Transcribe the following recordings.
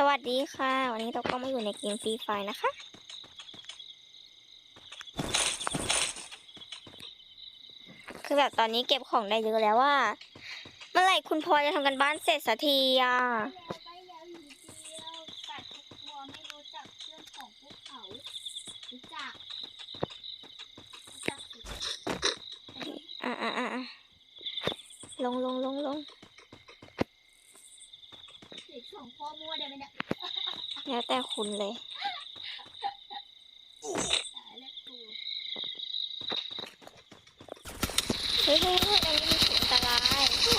สวัสดีค่ะ วันนี้เราก็มาอยู่ในเกมฟรีไฟนะคะ คือแบบตอนนี้เก็บของได้เยอะแล้วว่า เมื่อไหร่คุณพลอยจะทำกันบ้านเสร็จสักทีอะไปแล้วอยู่เดียวสัตว์ทุกตัวไม่รู้จักเรื่องของพวกเขารู้จักรู้จักสิอะอะอะอะลงลงลงลง เด็กของพ่อมั่วได้ไหมเนี่ยแล้วแต่คุณเลยตายแล้วกูเฮ้ยเฮ้ยเฮ้ยอันนี้มันอันตรายคื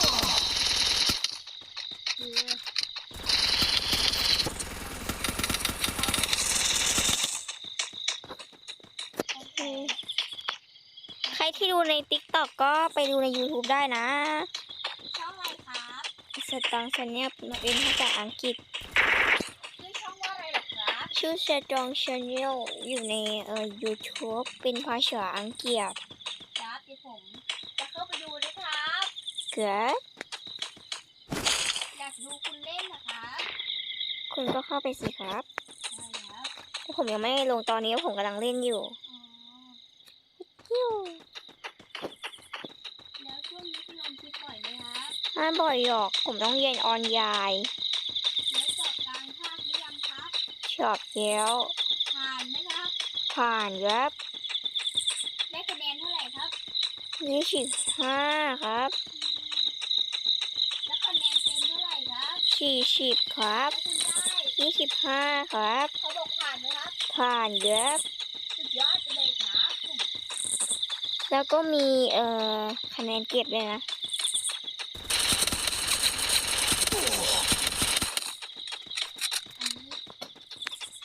อใครที่ดูใน t ิ k t o k ก็ไปดูใน YouTube ได้นะ ช่องอะไรครับ ส ตังค์ชันเนี่ยเป็นภาษาอังกฤษ ชื่อช่องว่าอะไรเหรอครับชื่อสตรองชาแนลอยู่ในเอ่อ YouTube เป็นภาษาอังกฤษครับเดี๋ยวผมจะเข้าไปดูนะครับเกิดอยากดูคุณเล่นนะครับคุณก็เข้าไปสิครับใช่ครับแต่ผมยังไม่ได้ลงตอนนี้ผมกำลังเล่นอยู่ อ๋อยิ้ว แล้วช่วงนี้คุณลงคลิปบ่อยไหมครับ ไม่บ่อยหรอก ผมต้องเรียนออนไลน์แล้วสอบกลางภาคหรือยังครับชอบแล้วผ่านไหมครับผ่านครับได้คะแนนเท่าไหร่ครับยี่สิบห้าครับแล้วคะแนนเต็มเท่าไหร่ครับสี่สิบครับแล้วคุณได้ยี่สิบห้าครับ เขาบอกผ่านไหมครับผ่านครับ สุดยอดไปเลยครับแล้วก็มีเอ่อคะแนนเก็บด้วยนะ อันนี้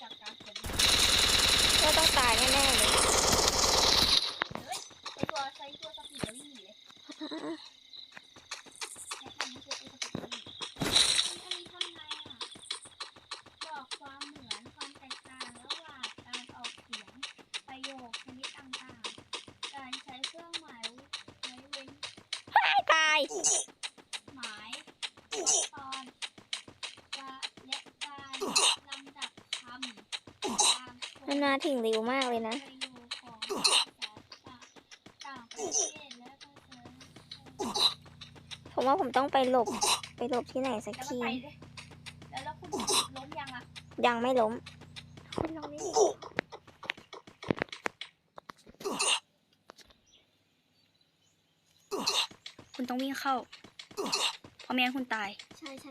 จากการเขียน ก็ต้องตายแน่ๆเลย เฮ้ยไอตัวใช้ตัวสปีดแล้ววิ่งหนีเลยแค่ทำให้ตัวตัวสปีดแล้ววิ่งอันนี้ทำไงอะบอกความเหมือนความแตกต่างระหว่างการออกเสียงประโยคชนิดต่างๆ การใช้เครื่องหมายไว้เว้น ไม่ตาย หมายตอนกะและการลำดับคำตามมันมาถึงเร็วมากเลยนะ ประโยคของภาษาต่างประเทศและภาษาผมว่าผมต้องไปหลบ ไปหลบที่ไหนสักแล้วก็ที ไปเลยแล้วแล้วคุณล้มยังอะยังไม่ล้ม คุณลองนี่ คุณต้องวิ่งเข้าเพราะไม่งั้นคุณตาย ใช่ใช่